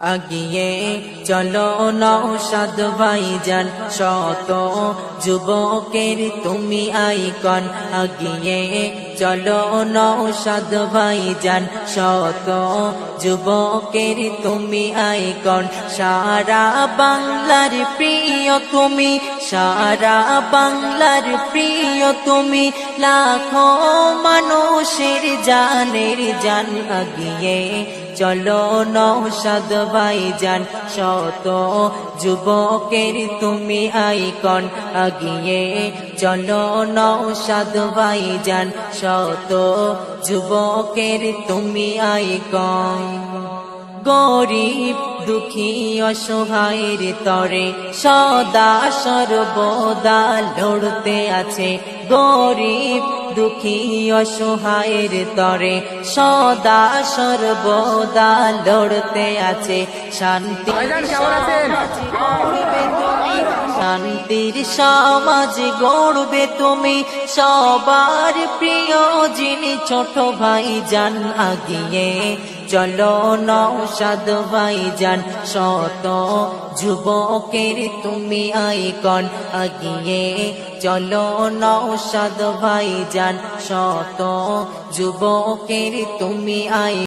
আগিয়ে চলো নৌসাদ ভাইজান, শত যুবকের তুমি আইকন। আগিয়ে চলো নৌসাদ ভাইজান, শত যুবকের তুমি আইকন। সারা বাংলার প্রিয় তুমি, সারা বাংলার প্রিয় তুমি, লাখো মানুষের জানের জান আগিয়ে চলো নৌসাদ ভাইজান শত যুবকের তুমি আইকন আগিয়ে, চলো নৌসাদ ভাইজান শত যুবকের তুমি আইকন। গরিব দুঃখী অসহায়ের তরে সদা সর্বদা লড়তে আছে। গরিব দুঃখী অসহায়ের তরে সদা সর্বদা লড়তে আছে। শান্তি শান্তির সমাজ গড়বে তুমি। সবার প্রিয় যিনি ছোট ভাই যান আগিয়ে চলো নৌসাদ ভাই যান শত যুবকের তুমি আইকন। আগিয়ে চলো নৌসাদ ভাই যান শত যুবকের তুমি আই